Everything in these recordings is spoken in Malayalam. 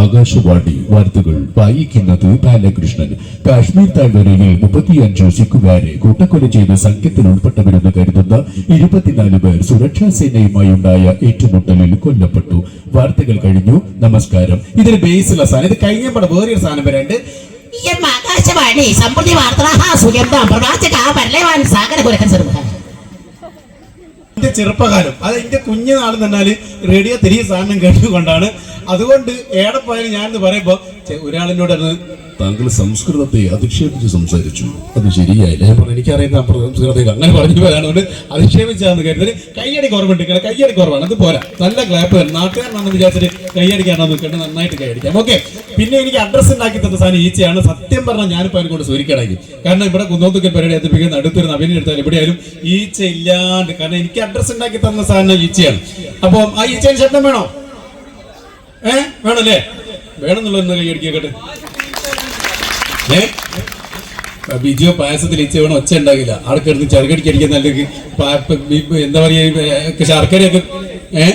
ആകാശവാണി വാർത്തകൾ വായിക്കുന്നത് ബാലകൃഷ്ണൻ. കാശ്മീർ താഴ്വരയിൽ മുപ്പത്തിയഞ്ച് സിഖുകാരെ കൂട്ടക്കൊല ചെയ്ത സംഘത്തിൽ ഉൾപ്പെട്ടവരെന്ന് കരുതുന്ന ഇരുപത്തിനാല് പേർ സുരക്ഷാ സേനയുമായുണ്ടായ ഏറ്റുമുട്ടലിൽ കൊല്ലപ്പെട്ടു. വാർത്തകൾ കഴിഞ്ഞു. നമസ്കാരം. ഇതിന് ബേസുള്ള സാധനം. ഇത് കഴിഞ്ഞപ്പോൾ വേറൊരു സാധനം വരാണ്ട് ആകാശവാണി സമൃദ്ധി വാർത്ത സുഗന്ധം പ്രവാചക പരലവാൻ സാഗര കുരക്കൻ ചെറുപ്പ എന്റെ ചെറുപ്പകാലം. അത് എന്റെ കുഞ്ഞുനാൾ പറഞ്ഞാൽ റേഡിയോ തിരികെ സാധനം കേട്ടുകൊണ്ടാണ് അതുകൊണ്ട് ഏടെ പോയാലും ഞാനെന്ന് പറയുമ്പോ ഒരാളിനോട് താങ്കൾ സംസ്കൃതത്തെ അധിക്ഷേപിച്ച് സംസാരിച്ചു. അത് ശരിയായില്ല. ഞാൻ പറഞ്ഞു എനിക്കറിയാം സംസ്കൃതത്തെ അങ്ങനെ പറഞ്ഞു പോയാണോണ്ട് അധിക്ഷേപിച്ചാന്ന് കരുതൽ. കയ്യടി കുറവുണ്ട് കയ്യടി കുറവാണ്. അത് പോരാ. നല്ല ക്ലാപ്പ് തന്നെ നാട്ടുകാരനാണെന്ന് വിചാരിച്ചിട്ട് കയ്യടിക്കാണോ നിൽക്കേണ്ട നന്നായിട്ട് കൈയടിക്കാം ഓക്കെ പിന്നെ എനിക്ക് അഡ്രസ്സ് ഉണ്ടാക്കി തന്ന സാധനം ഈച്ചയാണ്. സത്യം പറഞ്ഞാൽ ഞാനിപ്പോൾ അതിനെ കൊണ്ട് സൂരിക്കടാക്കി കാരണം ഇവിടെ കുന്നോത്തുക്കൽ പരിപാടി എത്തിപ്പിക്കുന്ന അടുത്തൊരു നവീന എടുത്താൽ എവിടെയായാലും ഈച്ച ഇല്ലാണ്ട് കാരണം എനിക്ക് അഡ്രസ്സ് ഉണ്ടാക്കി തന്ന സാധനം ഈച്ചയാണ്. അപ്പോൾ ആ ഈച്ചയുടെ ശബ്ദം വേണോ? ഏ? വേണല്ലേ? വേണമെന്നുള്ള കൈയടിക്കട്ടെ ഏ? ബിജിയോ പായസത്തിൽ ഇച്ച വേണം ഒച്ച ഉണ്ടാകില്ല. ആൾക്ക് കിടന്ന് ചെറുകടിക്ക് അടിക്കാൻ നല്ല എന്താ പറയുക ശർക്കരയൊക്കെ ഏ?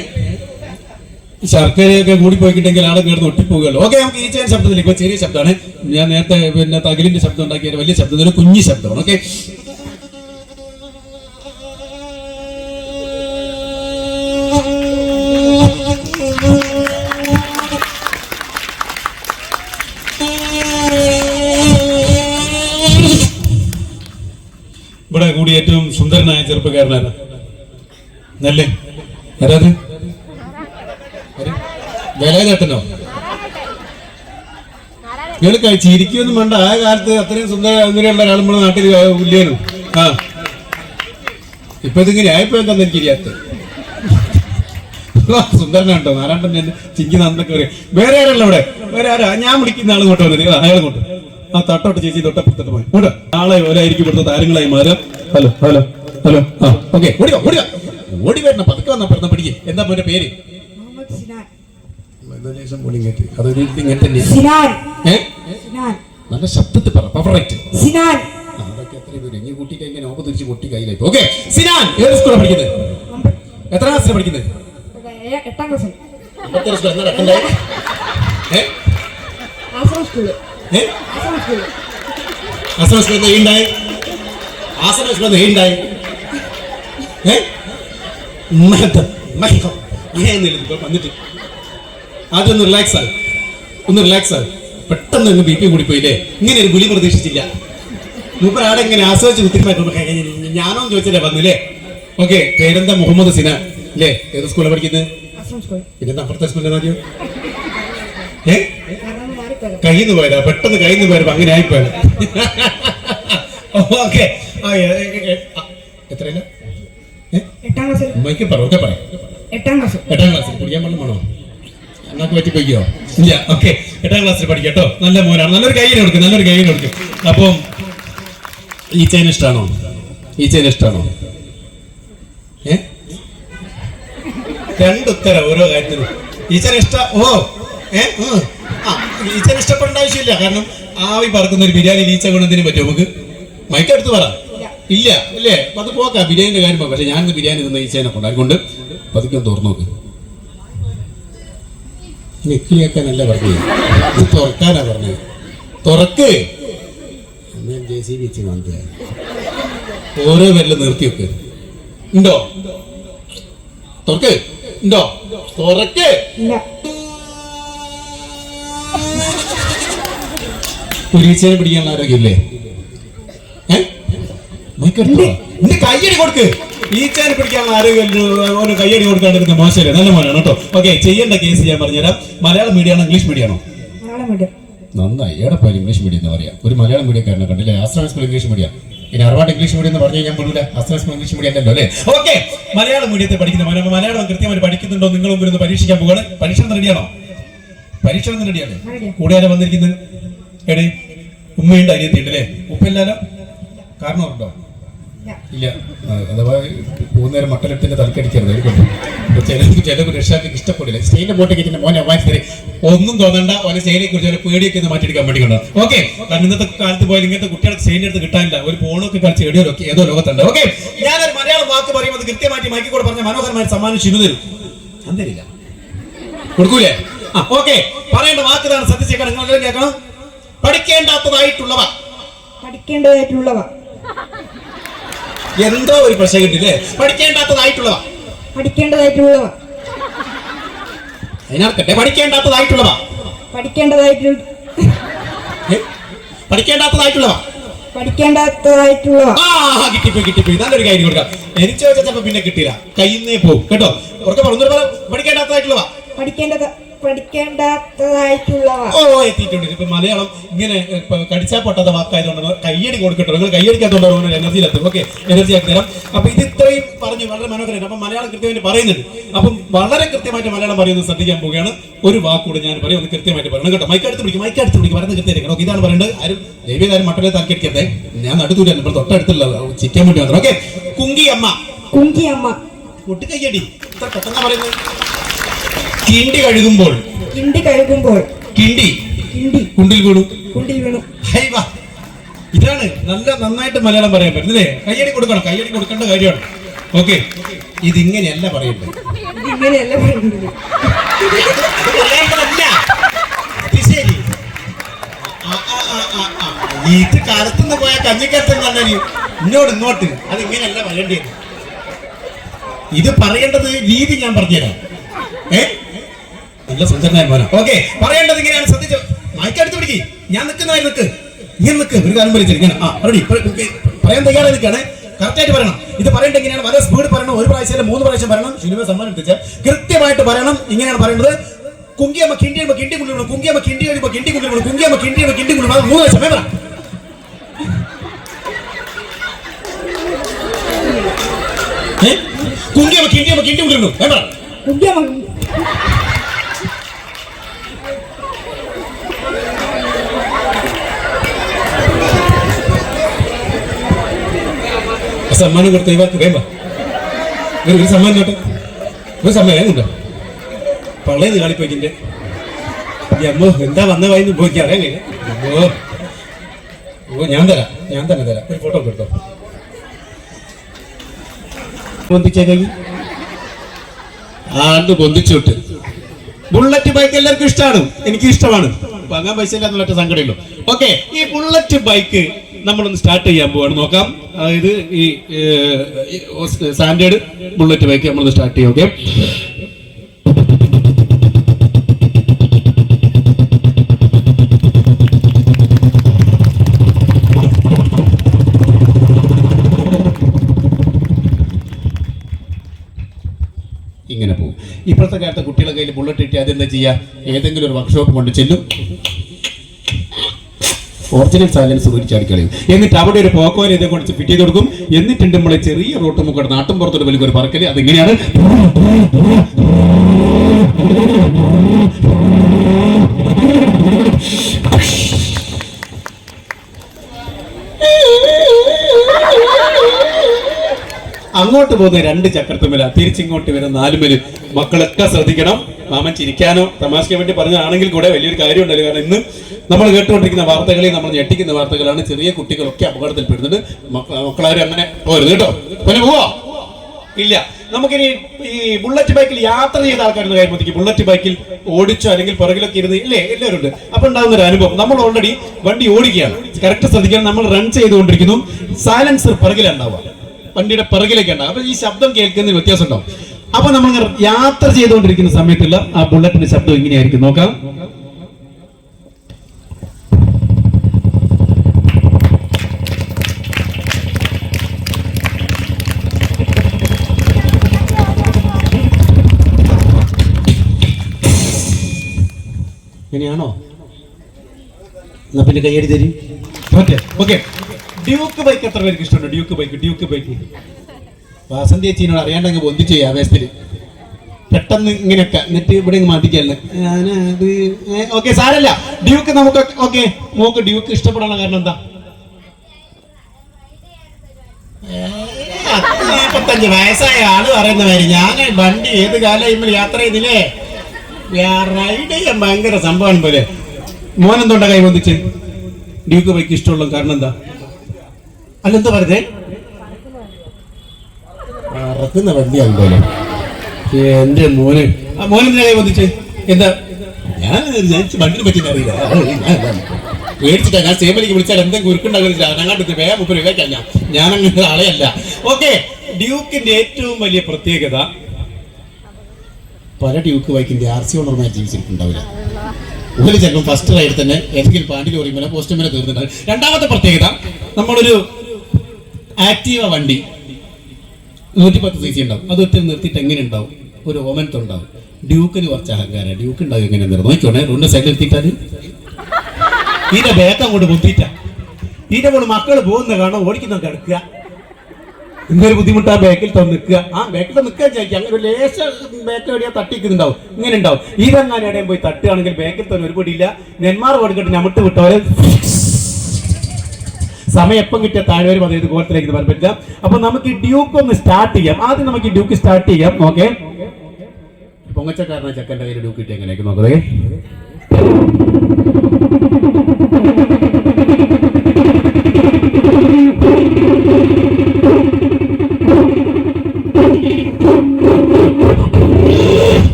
ശർക്കരയൊക്കെ കൂടി പോയിട്ടുണ്ടെങ്കിൽ ആളെ കിടന്ന് ഒട്ടിപ്പോകുമല്ലോ. ഓക്കെ നമുക്ക് ഈ ശബ്ദത്തിലേക്ക് ഇപ്പൊ ചെറിയ ശബ്ദമാണ്. ഞാൻ നേരത്തെ പിന്നെ തകലിന്റെ ശബ്ദം ഉണ്ടാക്കിയ വലിയ ശബ്ദം കുഞ്ഞി ശബ്ദമാണ്. ഓക്കെ? സുന്ദരനായ ചെറുപ്പക്കാരനാരാ നല്ലേ ചിരിക്കൊന്നും വേണ്ട ആ കാലത്ത് അത്രയും സുന്ദര അങ്ങനെയുള്ള ഒരാൾ നമ്മുടെ നാട്ടിൽ ഇല്ലേനു ആ. ഇപ്പൊ ഇതിങ്ങനെ ആയപ്പോ എന്താന്ന് എനിക്കറിയാത്ത സുന്ദരനാട്ടോ. നാരായണൻ ഞാൻ ചിങ്കി നന്നൊക്കെ പറയും. വേറെ ആരല്ല ഇവിടെ വേറെ ആരാ? ഞാൻ വിളിക്കുന്ന ആൾ കൊണ്ട് നിങ്ങൾ അയാൾ കൊണ്ട് ആ തട്ടോട്ട് ചേച്ചി തൊട്ടപ്പുറത്തോട്ട് പോയി. കൂടെ നാളെ ഓരായിരിക്കും ഇവിടുത്തെ താരങ്ങളായി മാറാം. Hello hello. ഹലോ ആ ഓക്കെ ഓടിക്കോ ഓടിക്കോ. ഓടി വരണം പതുക്കെ വന്നാ പെടുന്ന പിടിക്ക്. എന്താ പോന്റെ പേര്? കേട്ട് നല്ല ശബ്ദത്തിൽ പറ പവറേറ്റ് സിനാൻ. അതൊക്കെ എത്ര പേര് ഇനി കൂട്ടി കഴിഞ്ഞാൽ ഓപ്പ് തിരിച്ച് പൊട്ടി കയ്യിലായി. ഓക്കെ സിനാൻ ഏത് സ്കൂളാണ് പഠിക്കുന്നത്? എത്ര ക്ലാസ്സിലാണ് പഠിക്കുന്നത്? എട്ടാം ഏ? ആശ്രമ സ്കൂൾ ആശ്രമ സ്കൂൾ ആശ്രമ സ്കൂളിൽ ആശ്രമ സ്കൂളിൽ നിന്ന് ഉണ്ടായി ഏ മഹത്ത മഹിഹം ഏന്നില്ല ഇപ്പൊ വന്നിട്ട്. ആദ്യം ഒന്ന് റിലാക്സ് ആയി. ഒന്ന് റിലാക്സ് ആയി. പെട്ടെന്ന് ഒന്ന് ബി പി കൂടി പോയില്ലേ ഇങ്ങനെ ഒരു ഗുളി പ്രതീക്ഷിച്ചില്ല. മൂപ്പർ ആടെ ഇങ്ങനെ ആസ്വദിച്ച് കുത്തിരി ഞാനോ ചോദിച്ചില്ലേ വന്നില്ലേ? ഓക്കെ പേരെന്താ? മുഹമ്മദ് സിന. അല്ലേ ഏത് സ്കൂളിലാണ് പഠിക്കുന്നത് പിന്നെന്താ അപ്പുറത്തെ സ്കൂളിൽ ആദ്യം? ഏ? കയ്യിൽ നിന്ന് പോയതാ. പെട്ടെന്ന് കയ്യിൽ നിന്ന് പോയപ്പോ അങ്ങനെ ആയിപ്പോയത്. ഓക്കെ. എത്രയില്ല ക്ലാസ്സിൽ പറ പറയാം എട്ടാം ക്ലാസ്സിൽ എട്ടാം ക്ലാസ്സിൽ കുടിക്കാൻ വെള്ളം വേണോ എന്നാക്ക് പറ്റി പോയിക്കോ? ഇല്ല ഓക്കെ എട്ടാം ക്ലാസ്സിൽ പഠിക്കാം കേട്ടോ. നല്ല മോനാണ്. നല്ലൊരു കയ്യിൽ കൊടുക്കും നല്ലൊരു കയ്യിൽ കൊടുക്കും. അപ്പം ഈ ചെയിൻ ഇഷ്ടമാണോ ഈ ചെയിൻ ഇഷ്ടമാണോ ഏ? രണ്ടുത്തരം ഓരോ കാര്യത്തിനും ഈച്ചനെ ഇഷ്ട ഓ ഏ ആ ഈച്ചനെ ഇഷ്ടപ്പെടേണ്ട ആവശ്യമില്ല. കാരണം ആവി പറക്കുന്ന ഒരു ബിരിയാണി ഈച്ച ഗുണത്തിന് പറ്റും നമുക്ക്? മൈക്കെടുത്ത് പറ. ഇല്ല അല്ലേ അത് പോക്കാം. ബിരിയാണിന്റെ കാര്യം പോകാം പക്ഷെ ഞാനിന്ന് ബിരിയാണി തിന്ന ഈച്ചേനെ കൊണ്ട് അതുകൊണ്ട് പതുക്കെ തുറന്നു നോക്ക്. നെക്കിലിയാക്കാനല്ല പറഞ്ഞത് ഇത് തുറക്കാനാ പറഞ്ഞത് തുറക്ക്. ഞാൻ ജെ സി ബി കാണിക്കുക ഓരോ പേരിലും നിർത്തി വെക്ക്. ഉണ്ടോ? തുറക്ക്. ഉണ്ടോ? തുറക്ക്. ഇല്ല. കുരീച്ചേനെ പിടിക്കാനുള്ള ആരോഗ്യമില്ലേ? നിന്റെ കയ്യടി കൊടുക്ക്. ഈച്ചാൻ പിടിക്കാനുള്ള ആരോഗ്യം കയ്യടി കൊടുക്കാണ്ടിരുന്ന മോശമല്ലേ? നല്ല മോനാണ് കേട്ടോ. ഓക്കെ ചെയ്യേണ്ട കേസ് ഞാൻ പറഞ്ഞുതരാം. മലയാളം മീഡിയമാണോ ഇംഗ്ലീഷ് മീഡിയമാണോ മലയാളം മീഡിയം നന്നായി. എവിടെ പോയാലും ഇംഗ്ലീഷ് മീഡിയം എന്ന് പറയാം. ഒരു മലയാളം മീഡിയക്കാരനെ കണ്ടില്ലേ? ആശ്രമ സ്കൂൾ ഇംഗ്ലീഷ് മീഡിയം ഇനി അറുപാട് ഇംഗ്ലീഷ് മീഡിയം എന്ന് പറഞ്ഞു ഞാൻ പറഞ്ഞില്ല ആശ്രമ സ്കൂൾ ഇംഗ്ലീഷ് മീഡിയം അല്ലല്ലോ അല്ലേ? ഓക്കെ മലയാളം മീഡിയത്തെ പഠിക്കുന്ന മലയാളം മലയാളം കൃത്യമായി പഠിക്കുന്നുണ്ടോ? നിങ്ങൾ മുമ്പിൽ ഒന്ന് പരീക്ഷിക്കാൻ പോവാണ്. പരീക്ഷ റെഡിയാണോ പരീക്ഷ റെഡിയാണ്. കൂടെ ആരാ വന്നിരിക്കുന്നത്? എടേ ഉമ്മയുണ്ട് അനിയത്തിയുണ്ട് അല്ലേ? ഉപ്പില്ലാലോ കാരണമുണ്ടോ ഇല്ല. അഥവാ പോകുന്നേരം മട്ടലത്തിന്റെ തലക്കടിക്കരുത്. ചില ചില രക്ഷാർക്ക് ഇഷ്ടപ്പെടില്ല. സ്റ്റേജിന്റെ ബോട്ടിൽ കയറ്റിന്റെ മോനെ അവാൻസ് ഒന്നും തോന്നണ്ട. ഓരോ സേനയെ കുറിച്ച് ഒരു പേടിയൊക്കെ ഒന്ന് മാറ്റിയെടുക്കാൻ വേണ്ടിയുണ്ട് ഓക്കെ. കാരണം ഇന്നത്തെ കാലത്ത് പോയാൽ ഇങ്ങനത്തെ കുട്ടികൾക്ക് സ്റ്റേജിന്റെ അടുത്ത് കിട്ടാനില്ല. ഒരു ഫോണൊക്കെ കളിച്ച് എവിടെയോ ഏതോ ലോകത്തുണ്ട്. ഓക്കെ. ഞാനൊരു മലയാളം വാക്ക് പറയുമ്പോൾ കൃത്യമായിട്ട് മൈക്കി കൂടെ പറഞ്ഞ മനോഹരമായ സമ്മാനം ശിവ തരും. ഞാൻ തരില്ല കൊടുക്കൂലേ? ആ ഓക്കെ. പറയേണ്ട വാക്ക് നിങ്ങൾ കേൾക്കണം. പഠിക്കേണ്ടാത്തതായിട്ടുള്ളവ. പഠിക്കേണ്ടതായിട്ടുള്ളവ. എന്തോ ഒരു പ്രശ്നം കിട്ടില്ലേ പഠിക്കേണ്ടാത്തതായിട്ടുള്ളതാ. പഠിക്കേണ്ടതായിട്ടുള്ളതാ. അതിനകട്ടെ പഠിക്കേണ്ടാത്തതായിട്ടുള്ളതാ. പഠിക്കേണ്ടതായിട്ടുള്ള പഠിക്കേണ്ടാത്തതായിട്ടുള്ളതാ. പഠിക്കേണ്ടാത്തതായിട്ടുള്ളവ പഠിക്കേണ്ടാത്തതായിട്ടുള്ളവ ആ കിട്ടിപ്പോയി കിട്ടിപ്പോയി. നല്ലൊരു കാര്യം കൊടുക്കാം. എനിക്ക് പിന്നെ കിട്ടില്ല. നിന്നേ പോകും കേട്ടോ? ഉറക്കെ പറഞ്ഞു പഠിക്കേണ്ടാത്തതായിട്ടുള്ളതാ. പഠിക്കേണ്ടത് പഠിക്കേണ്ടാത്തതായിട്ടുള്ളവ ഓ എത്തിയിട്ടുണ്ട്. ഇപ്പൊ മലയാളം ഇങ്ങനെ കടിച്ചാൽ പൊട്ടാത്ത വാക്കായതുകൊണ്ട് കയ്യടി കൊടുക്കട്ടോ. നിങ്ങൾ കയ്യടിക്കാത്തോണ്ടോ എനർജിയിലെത്തും ഓക്കെ എനർജി ആക്കി തരാം. അപ്പൊ ഇത് ഇത്രയും പറഞ്ഞു വളരെ മനോഹരമായിട്ട് അപ്പൊ മലയാളം കൃത്യമായിട്ട് പറയുന്നുണ്ട്. അപ്പം വളരെ കൃത്യമായിട്ട് മലയാളം പറയുന്നത് ശ്രദ്ധിക്കാൻ പോവുകയാണ്. ഒരു വാക്കൂടെ ഞാൻ പറയും ഒന്ന് കൃത്യമായിട്ട് പറയണം. കേട്ടോ മൈക്ക് അടുത്ത് പിടിക്കും മൈക്ക് അടുത്ത് പിടിക്കും പറയുന്നത് കൃത്യമായിരിക്കണം ഓക്കെ ഇതാണ് പറയേണ്ടത്. ആരും ദൈവം ആരും മട്ടലെ താൽക്കരിക്കട്ടെ ഞാൻ നടുത്തൂരാണ് ഇപ്പോൾ തൊട്ടടുത്തുള്ള ചിക്കൻ വേണ്ടി വന്നത്. ഓക്കെ കുങ്കിയമ്മ. കുങ്കിയമ്മ. കുങ്കി അമ്മ മുട്ടി കയ്യടി. ഇത്ര പെട്ടെന്നാ പറയുന്നത്. കിണ്ടി കഴുകുമ്പോൾ? കിണ്ടി കഴുകുമ്പോൾ. കിണ്ടി? കിണ്ടി. കുണ്ടിൽ വീണു. കുണ്ടിൽ വീണു. ഹൈ വാ. ഇതാണ് നല്ല നന്നായിട്ട് മലയാളം പറയാൻ പറ്റുന്നില്ലേ കയ്യടി കൊടുക്കണം കയ്യടി കൊടുക്കേണ്ട കാര്യമാണ്. ഓക്കെ. ഇതിങ്ങനെയല്ല പറയേണ്ടത്. പറയുന്നത് ഇങ്ങനെയല്ല പറയുന്നത് ഇത് ശരി. കാലത്തുനിന്ന് പോയ കഞ്ഞിക്കരത്തിൽ പറഞ്ഞാൽ ഇങ്ങോട്ട് ഇങ്ങോട്ട്. അത് ഇങ്ങനെയല്ല പറയേണ്ടത്. ഇത് പറയേണ്ടത് രീതി ഞാൻ പറഞ്ഞുതരാം. ഏ? നല്ല സുന്ദരനായ ഓക്കെ പറയേണ്ടത് ഇങ്ങനെയാണ്. ശ്രദ്ധിച്ചു. മായ്ക്കടുത്ത് പിടിക്കി. ഞാൻ നിൽക്കുന്നതായി നിൽക്ക്. ഇങ്ങനെ നിൽക്ക്. ഒരു കാലം വലിച്ചിട്ട് ഇങ്ങനെ. ആ റെഡി പറയാൻ തയ്യാറായി നിൽക്കുകയാണ്. കറക്റ്റായിട്ട് പറയണം. ഇത് പറയേണ്ട ഇങ്ങനെയാണ്. വളരെ സ്പീഡ് പറയണം. ഒരു പ്രാവശ്യം മൂന്ന് പ്രാവശ്യം പറയണം. സിനിമ സമ്മാനം കൃത്യമായിട്ട് പറയണം. ഇങ്ങനെയാണ് പറയേണ്ടത്. കുങ്കിയമ്മ കിണ്ടിയമ്മ കിണ്ടി കുള്ളി വീണു കുങ്കിയമ്മ കിണ്ടി കഴിയുമ്പോൾ കിണ്ടി കുള്ളി വീണു കുങ്കിയമ്മ കിണ്ടിയമ്മ കിണ്ടി കുള്ളി മൂന്ന് പ്രാവശ്യം ഏ? കുങ്കിയമ്മ കിണ്ടിയമ്മ കിണ്ടി കുള്ളി വീണു വേണ്ട. കുങ്കി സമ്മാനം കൊടുത്ത ഇവർക്ക് വേണ്ട ഒരു സമ്മാനം കേട്ടോ ഒരു സമ്മാനം ഏതുണ്ടോ പള്ളേന്ന് കാളിപ്പോയിക്കിന്റെ അമ്മോ എന്താ വന്ന വായിന്ന് പോയി അറിയാൻ അമ്മോ. ഓ ഞാൻ തരാം. ഞാൻ തന്നെ തരാം. ഒരു ഫോട്ടോ എടുത്തോ. പൊന്തിച്ചേ കൈ ആണ്ട് പൊന്തിച്ചോട്ട് ബുള്ളറ്റ് ബൈക്ക് എല്ലാവർക്കും ഇഷ്ടമാണ്. എനിക്ക് ഇഷ്ടമാണ് വാങ്ങാൻ പൈസ ഇല്ല എന്നുള്ള സങ്കടമുള്ളൂ ഓക്കെ ഈ ബുള്ളറ്റ് ബൈക്ക് നമ്മളൊന്ന് സ്റ്റാർട്ട് ചെയ്യാൻ പോവാണ്. നോക്കാം. അതായത് ഈ സ്റ്റാൻഡേർഡ് ബുള്ളറ്റ് ബൈക്ക് നമ്മളൊന്ന് സ്റ്റാർട്ട് ചെയ്യാം ഓക്കെ ഇങ്ങനെ പോകും. ഇപ്പോഴത്തെ കാലത്തെ കുട്ടികളുടെ കയ്യിൽ ബുള്ളറ്റ് കിട്ടി അതെന്താ ചെയ്യുക ഏതെങ്കിലും ഒരു വർക്ക്ഷോപ്പ് കൊണ്ട് ചെല്ലും. ഒറിജിനൽ സാധനം ഊരി കളയും എന്നിട്ട് അവിടെ ഒരു പോക്കോ ഇതേ കൊണ്ട് ഫിറ്റ് ചെയ്ത് കൊടുക്കും. എന്നിട്ടുണ്ട് നമ്മളെ ചെറിയ റോട്ട് മുക്കോട്ട് നാട്ടും പുറത്തോട്ട് വലിയൊരു പറക്കൽ അതെങ്ങനെയാണ് അങ്ങോട്ട് പോകുന്ന രണ്ട് ചക്രത്തുമല തിരിച്ചിങ്ങോട്ട് വരുന്ന നാലുമൽ മക്കളൊക്കെ ശ്രദ്ധിക്കണം. മാമൻ ചിരിക്കാനോ തമാശയ്ക്ക് വേണ്ടി പറഞ്ഞതാണെങ്കിൽ കൂടെ വലിയൊരു കാര്യമുണ്ടല്ലോ. കാരണം ഇന്ന് നമ്മൾ കേട്ടുകൊണ്ടിരിക്കുന്ന വാർത്തകളിൽ നമ്മൾ ഞെട്ടിക്കുന്ന വാർത്തകളാണ് ചെറിയ കുട്ടികളൊക്കെ അപകടത്തിൽപ്പെടുന്നുണ്ട് മക്ക- മക്കളാരും അങ്ങനെ പോരുത് കേട്ടോ. പിന്നെ പോവോ? ഇല്ല. നമുക്കിനി ഈ ബുള്ളറ്റ് ബൈക്കിൽ യാത്ര ചെയ്ത ആൾക്കാരുടെ കാര്യം ബുള്ളറ്റ് ബൈക്കിൽ ഓടിച്ചോ അല്ലെങ്കിൽ പുറകിലൊക്കെ ഇരുന്ന് ഇല്ലേ? എല്ലാവരും ഉണ്ട് അപ്പൊ ഉണ്ടാകുന്ന ഒരു അനുഭവം. നമ്മൾ ഓൾറെഡി വണ്ടി ഓടിക്കുകയാണ്. കറക്റ്റ് ശ്രദ്ധിക്കണം. നമ്മൾ റൺ ചെയ്തുകൊണ്ടിരിക്കുന്നു. സൈലൻസർ പുറകിലുണ്ടാവുക. വണ്ടിയുടെ പിറകിലേക്ക് ഉണ്ടാവുക അപ്പൊ ഈ ശബ്ദം കേൾക്കുന്നതിന് വ്യത്യാസം ഉണ്ടാവും അപ്പൊ നമ്മൾ യാത്ര ചെയ്തുകൊണ്ടിരിക്കുന്ന സമയത്തുള്ള ആ ബുള്ളറ്റിന്റെ ശബ്ദം ഇങ്ങനെയായിരിക്കും. നോക്കാം. ഇങ്ങനെയാണോ? പിന്നെ കൈയടി ഓക്കെ. ഡ്യൂക്ക് ബൈക്ക് എത്ര പേർക്ക് ഇഷ്ടമുണ്ട്? Duke bike Duke bike. Vasanthi ചേച്ചിനോട് അറിയാണ്ടെങ്കിൽ ഒന്നിച്ചു ചെയ്യാം ആവേശത്തിൽ. പെട്ടെന്ന് ഇങ്ങനെയൊക്കെ എന്നിട്ട് ഇവിടെ മാറ്റിക്കല്ലേ ഓക്കെ സാരല്ല. ഡ്യൂക്ക് നമുക്ക് ഓക്കെ മോക്ക് ഡ്യൂക്ക് ഇഷ്ടപ്പെടാനുള്ള കാരണം എന്താ? നാൽപ്പത്തഞ്ച് വയസ്സായ ആൾ പറയുന്ന മാതിരി ഞാൻ വണ്ടി ഏത് കാലം യാത്ര ചെയ്തില്ലേ? റൈഡ് ചെയ്യാൻ ഭയങ്കര സംഭവമാണ് പോലെ. മോൻ കൈ വന്നിച്ച് ഡ്യൂക്ക് ബൈക്ക് ഇഷ്ടമുള്ള കാരണം എന്താ? അല്ലെന്താ പറഞ്ഞേ അറക്കുന്ന വണ്ടിയാണല്ലോ എന്റെ മോന്. ആ മോനെ കൈ വന്നിച്ച് എന്താ? ഞാൻ ഞാൻ വണ്ടിനെ പറ്റി അറിയില്ല. മേടിച്ചിട്ടാ ഞാൻ സേമലിക്ക് വിളിച്ചാൽ എന്തെങ്കിലും കുരുക്കുണ്ടാകുന്നില്ല ഞങ്ങളുടെ വേഗം മുപ്പത് രൂപയ്ക്കല്ല ഞാൻ ഞാൻ അങ്ങനെ ആളെയല്ല ഓക്കെ ഡ്യൂക്കിന്റെ ഏറ്റവും വലിയ പ്രത്യേകത? പല ഡ്യൂക്ക് ബൈക്കിന്റെ ആർ സി ഓണർമാർ ജീവിച്ചിട്ടുണ്ടാവില്ല. ഒരു ചിലപ്പോൾ ഫസ്റ്റ് റൈഡ് തന്നെ ഏതെങ്കിലും പാണ്ടി ലോറി മേലെ പോസ്റ്റ് തീർന്നിട്ടുണ്ടാവും രണ്ടാമത്തെ പ്രത്യേകത നമ്മളൊരു ആക്റ്റീവ വണ്ടി. നൂറ്റി പത്ത് സി സി ഉണ്ടാവും. അത് ഒറ്റ നിർത്തിയിട്ട് എങ്ങനെ ഉണ്ടാവും? ഒരു ഓമനത്ത് ഉണ്ടാവും. ഡ്യൂക്കിന് കുറച്ച് അഹങ്കാരം. ഡ്യൂക്ക് ഉണ്ടാവും എങ്ങനെ നോക്കിക്കോണേ രണ്ട് സൈഡിൽ എത്തിയിട്ടാൽ ഇതിന്റെ ബേക്കം കൊണ്ട് കുത്തിയിട്ട. ഇതിന്റെ കൂടെ മക്കൾ പോകുന്ന കാണാൻ ഓടിക്കുന്ന കിടക്കുക. എന്തൊരു ബുദ്ധിമുട്ട് ആ ബേക്കിൽ തന്നെ നിൽക്കുക. ആ ബേക്കിൽ നിൽക്കാൻ ചോദിക്കുക അങ്ങനെ ഒരു ലേശ ബാക്കിൽ എവിടെയാ തട്ടിക്കുന്നുണ്ടാവും ഇങ്ങനെ ഉണ്ടാവും. ഇതെങ്ങാനും എവിടെയും പോയി തട്ടുകയാണെങ്കിൽ ബേക്കിൽ തന്നെ ഒരു നെന്മാർ കൊടുക്കട്ടെ ഞമിട്ട് വിട്ടവരെ സമയം എപ്പം കിട്ടിയ താഴെ വരും അതായത് കോലത്തിലേക്ക് പറയാൻ അപ്പൊ നമുക്ക് ഡ്യൂക്ക് ഒന്ന് സ്റ്റാർട്ട് ചെയ്യാം. ആദ്യം നമുക്ക് ഡ്യൂക്ക് സ്റ്റാർട്ട് ചെയ്യാം. ഓക്കെ പൊങ്ങച്ചക്കാരന ചെക്കന്റെ കയ്യിൽ ഡ്യൂക്ക് കിട്ടി എങ്ങനെയൊക്കെ നോക്കുന്നത്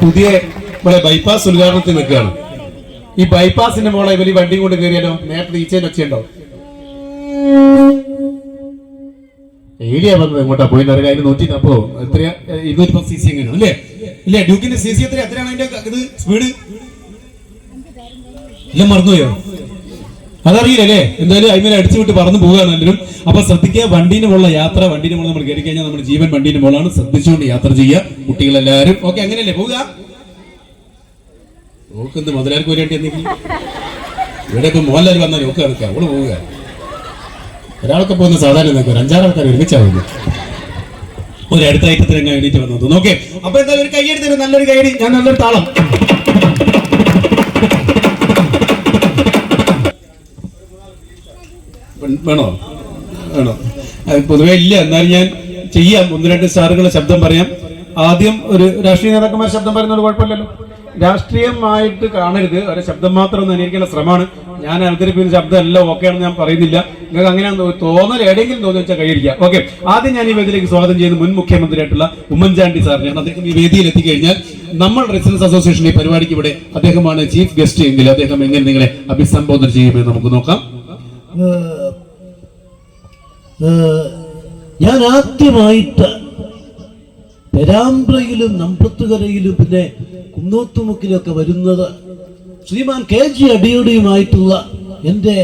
പുതിയ ഇവിടെ ബൈപ്പാസ് ഉദ്ഘാടനത്തിൽ നിൽക്കുകയാണ്. ഈ ബൈപ്പാസിന്റെ മോളെ ഇവർ വണ്ടിയും വണ്ടി കൊണ്ട് കയറിയാലോ നേരത്തെ ഈച്ചയിൽ ഒച്ചയുണ്ടോ ഏരിയ വന്നത് എങ്ങോട്ടാ? പോയി അറിയാം അതിന് നൂറ്റി നപ്പോ എത്രയാ? ഇരുന്നൂറ്റി പത്ത് സി സി എങ്ങനെയാണ് അല്ലേ? ഇല്ലേ ഡ്യൂക്കിന്റെ സി സി എത്ര എത്രയാണ് അതിന്റെ ഇത് സ്പീഡ് എല്ലാം മറന്നുപോയോ? അതറിയില്ലേ എന്തായാലും അതിനെ അടിച്ചു വിട്ട് പറന്നു പോവുകയാണ് എല്ലാവരും. അപ്പൊ ശ്രദ്ധിക്കുക വണ്ടീന്റെ മുകളിലെ യാത്ര വണ്ടീന്റെ മുകളിൽ നമ്മൾ കയറി കഴിഞ്ഞാൽ നമ്മുടെ ജീവൻ വണ്ടീന്റെ മുകളിലാണ് ശ്രദ്ധിച്ചുകൊണ്ട് യാത്ര ചെയ്യുക കുട്ടികളെല്ലാവരും. ഓക്കെ അങ്ങനെയല്ലേ? പോവുക. നോക്കുന്നത് മുതലാർക്ക് വരേണ്ടി എന്തെങ്കിലും? ഇവിടെ ഇപ്പം മോഹൻലാൽ വന്നാൽ നോക്ക് നടക്കുക അവൾ പോവുക. ഒരാളൊക്കെ പോകുന്ന സാധാരണ നോക്കുക ഒരു അഞ്ചാറ് ആൾക്കാർ ഒരുമിച്ചാവുന്നു ഒരു അടുത്ത ഐറ്റത്തിൽ എങ്ങനെ എണീറ്റ് വന്നത് ഓക്കെ അപ്പൊ എന്തായാലും ഒരു കൈയടി തരും നല്ലൊരു കൈയടി ഞാൻ നല്ലൊരു താളം. വേണോ? വേണോ? പൊതുവെ ഇല്ല. എന്നാലും ഞാൻ ചെയ്യാം. ഒന്ന് രണ്ട് സ്റ്റാറുകളുടെ ശബ്ദം പറയാം. ആദ്യം ഒരു രാഷ്ട്രീയ നേതാക്കന്മാർ ശബ്ദം പറയുന്നത് കുഴപ്പമില്ലല്ലോ. രാഷ്ട്രീയമായിട്ട് കാണരുത്. ഒരു ശബ്ദം മാത്രം ഒന്ന് അനുകരിക്കേണ്ട ശ്രമമാണ്. ഞാൻ അവതരിപ്പിക്കുന്ന ശബ്ദം എല്ലാം ഓക്കെ ആണെന്ന് ഞാൻ പറയുന്നില്ല. നിങ്ങൾക്ക് അങ്ങനെ തോന്നൽ എവിടെയെങ്കിലും തോന്നി വെച്ചാൽ കഴിയിരിക്കാം ഓക്കെ. ആദ്യം ഞാൻ ഈ വേദിയിലേക്ക് സ്വാഗതം ചെയ്യുന്ന മുൻ മുഖ്യമന്ത്രിയായിട്ടുള്ള ഉമ്മൻചാണ്ടി സാറിനെയാണ് അദ്ദേഹം ഈ വേദിയിൽ എത്തിക്കഴിഞ്ഞാൽ നമ്മൾ റെസിഡൻസ് അസോസിയേഷൻ ഈ പരിപാടിക്ക് ഇവിടെ അദ്ദേഹമാണ് ചീഫ് ഗസ്റ്റ് എങ്കിൽ അദ്ദേഹം എങ്ങനെ നിങ്ങളെ അഭിസംബോധന ചെയ്യുമെന്ന് നമുക്ക് നോക്കാം. ഞാൻ ആദ്യമായിട്ട് പെരാമ്പ്രയിലും നമ്പത്തുകരയിലും പിന്നെ കുന്നോത്തുമുക്കിലൊക്കെ വരുന്നത് ശ്രീമാൻ കെ ജി അടിയുടെയുമായിട്ടുള്ള എന്റെ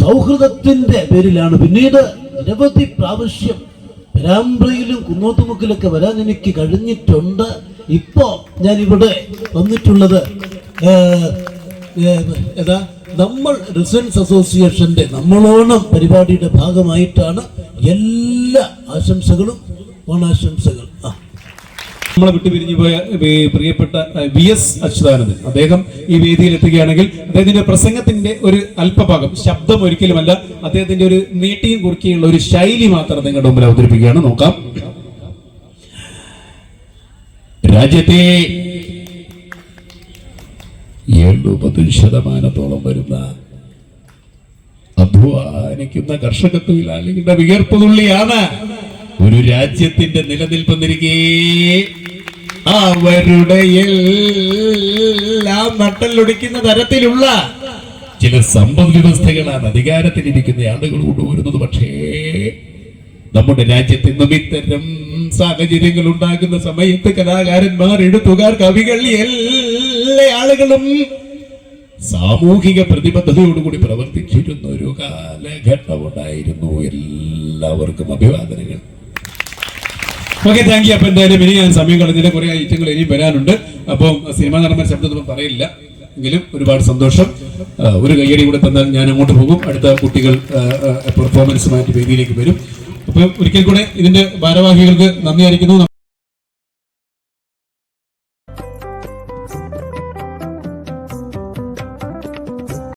സൗഹൃദത്തിന്റെ പേരിലാണ്. പിന്നീട് നിരവധി പ്രാവശ്യം പെരാമ്പ്രയിലും കുന്നോത്തുമുക്കിലൊക്കെ വരാൻ എനിക്ക് കഴിഞ്ഞിട്ടുണ്ട്. ഇപ്പോ ഞാൻ ഇവിടെ വന്നിട്ടുള്ളത് ഏതാ? നമ്മൾ റിസൻസ് അസോസിയേഷന്റെ നമ്മളോണം പരിപാടിയുടെ ഭാഗമായിട്ടാണ് എല്ലാ ആശംസകളും ഓണാശംസകൾ. നമ്മളെ വിട്ടു പിരിഞ്ഞു പോയ പ്രിയപ്പെട്ട വി എസ് അച്യുതാനന്ദൻ അദ്ദേഹം ഈ വേദിയിൽ എത്തുകയാണെങ്കിൽ അദ്ദേഹത്തിന്റെ പ്രസംഗത്തിന്റെ ഒരു അല്പഭാഗം ശബ്ദം ഒരിക്കലുമല്ല അദ്ദേഹത്തിന്റെ ഒരു നീട്ടിയും കുറുക്കിയുള്ള ഒരു ശൈലി മാത്രം നിങ്ങളുടെ മുമ്പിൽ അവതരിപ്പിക്കുകയാണ്. നോക്കാം. രാജ്യത്തെ എഴുപത് ശതമാനത്തോളം വരുന്ന അധ്വാനിക്കുന്ന കർഷക തൊഴിലാളികളുടെ വിയർപ്പ് തുള്ളിയാണ് ഒരു രാജ്യത്തിന്റെ നിലനിൽപ്പെന്നിരിക്കേ അവരുടെ എല്ലാം നട്ടലൊടിക്കുന്ന തരത്തിലുള്ള ചില സമ്പദ് വ്യവസ്ഥകളാണ് അധികാരത്തിലിരിക്കുന്ന ആളുകൾ കൊണ്ടുവരുന്നത്. പക്ഷേ നമ്മുടെ രാജ്യത്ത് ഇന്നും ഇത്തരം സാഹചര്യങ്ങൾ ഉണ്ടാകുന്ന സമയത്ത് കലാകാരന്മാർ എഴുത്തുകാർ കവികൾ എല്ലാ ആളുകളും സാമൂഹിക പ്രതിബദ്ധതയോടുകൂടി പ്രവർത്തിച്ചിരുന്ന ഒരു കാലഘട്ടമുണ്ടായിരുന്നു. എല്ലാവർക്കും അഭിവാദനങ്ങൾ ഓക്കെ താങ്ക് യു അപ്പൊ എന്തായാലും ഇനി ഞാൻ സമയം കളഞ്ഞില്ല. കുറെ ഐറ്റങ്ങൾ ഇനിയും വരാനുണ്ട്. അപ്പം സിനിമ നടന്മാർ ശബ്ദമൊന്നും പറയില്ല. എങ്കിലും ഒരുപാട് സന്തോഷം. ഒരു കയ്യടി കൂടെ തന്നാൽ ഞാൻ അങ്ങോട്ട് പോകും. അടുത്ത കുട്ടികൾ പെർഫോമൻസുമായിട്ട് വേദിയിലേക്ക് വരും. അപ്പൊ ഒരിക്കൽ കൂടെ ഇതിന്റെ ഭാരവാഹികൾക്ക് നന്ദി അറിയിക്കുന്നു.